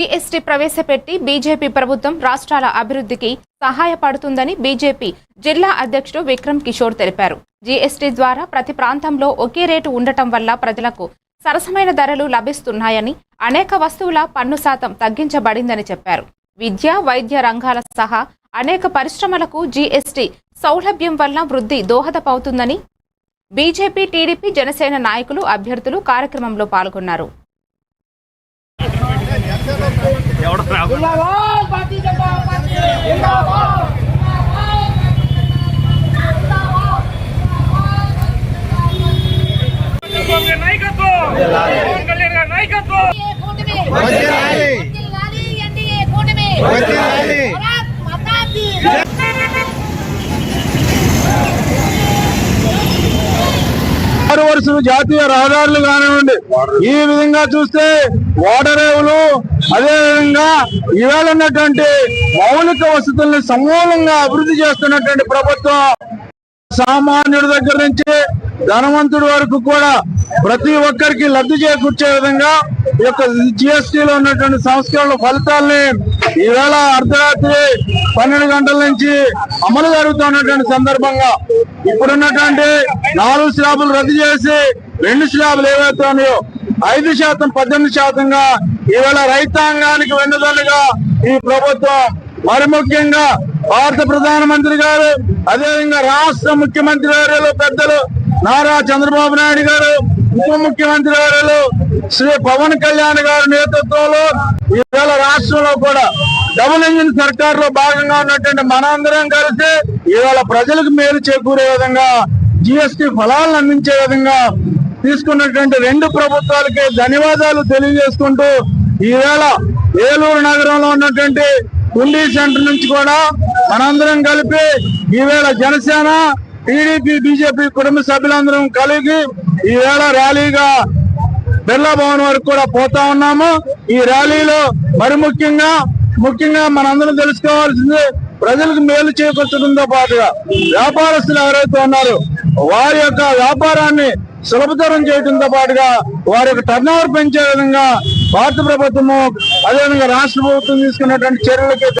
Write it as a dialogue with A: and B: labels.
A: GST ప్రవేశపెట్టి BJP ప్రభుత్వం రాష్ట్రాల అభివృద్ధికి సహాయపడుతుందని బీజేపీ జిల్లా అధ్యక్షుడు విక్రమ్ కిషోర్ తెలిపారు. జీఎస్టీ ద్వారా ప్రతి ప్రాంతంలో ఒకే రేటు ఉండటం వల్ల ప్రజలకు సరసమైన ధరలు లభిస్తున్నాయని అనేక వస్తువుల పన్ను శాతం తగ్గించబడిందని చెప్పారు. విద్య వైద్య రంగాల సహా అనేక పరిశ్రమలకు జీఎస్టీ సౌలభ్యం వల్ల వృద్ధి దోహదపవుతుందని బీజేపీ టీడీపీ జనసేన నాయకులు అభ్యర్థులు కార్యక్రమంలో పాల్గొన్నారు.
B: గారి నాయకత్వం
C: వరుసలు జాతీయ రహదారులు కానివ్వండి. ఈ విధంగా చూస్తే వాటర్ అదేవిధంగా ఈవేళ ఉన్నటువంటి మౌలిక వసతుల్ని సమూలంగా అభివృద్ధి చేస్తున్నటువంటి ప్రభుత్వం సామాన్యుడి దగ్గర నుంచి ధనవంతుడి వరకు కూడా ప్రతి ఒక్కరికి లబ్ధి చేకూర్చే విధంగా ఈ యొక్క జిఎస్టీలో ఉన్నటువంటి సంస్కరణల ఫలితాల్ని ఈవేళ అర్ధరాత్రి పన్నెండు గంటల నుంచి అమలు జరుగుతున్నటువంటి సందర్భంగా ఇప్పుడున్నటువంటి నాలుగు స్లాబులు రద్దు చేసి రెండు స్లాబులు ఏవైతే ఉన్నాయో ఐదు శాతం పద్దెనిమిది శాతంగా ఇవాళ రైతాంగానికి వెన్నుదన్నుగా ఈ ప్రభుత్వం మరి ముఖ్యంగా భారత ప్రధానమంత్రి గారు అదేవిధంగా రాష్ట్ర ముఖ్యమంత్రి గారు పెద్దలు నారా చంద్రబాబు నాయుడు గారు ఉప ముఖ్యమంత్రి గారు శ్రీ పవన్ కళ్యాణ్ గారి నేతృత్వంలో ఇవాళ రాష్ట్రంలో కూడా డబుల్ ఇంజిన్ సర్కార్లో భాగంగా ఉన్నటువంటి మనందరం కలిసి ఇవాళ ప్రజలకు మేలు చేకూరే విధంగా జిఎస్టి ఫలాలను అందించే విధంగా తీసుకున్నటువంటి రెండు ప్రభుత్వాలకి ధన్యవాదాలు తెలియజేసుకుంటూ ఈవేళ ఏలూరు నగరంలో ఉన్నటువంటి కుండీ సెంటర్ నుంచి కూడా మనందరం కలిపి ఈవేళ జనసేన టీడీపీ బీజేపీ కుటుంబ సభ్యులందరం కలిగి ఈవేళ ర్యాలీగా బిర్లా భవన్ వరకు కూడా పోతా ఉన్నాము. ఈ ర్యాలీలో మరి ముఖ్యంగా ముఖ్యంగా మనందరం తెలుసుకోవాల్సింది ప్రజలకు మేలు చేకూర్చడంతో పాటుగా వ్యాపారస్తులు ఎవరైతే ఉన్నారో వారి యొక్క వ్యాపారాన్ని సులభతరం చేయడంతో పాటుగా వారి యొక్క టర్న్ పెంచే విధంగా భారత ప్రభుత్వము అదేవిధంగా రాష్ట్ర ప్రభుత్వం తీసుకున్నటువంటి చర్యలకి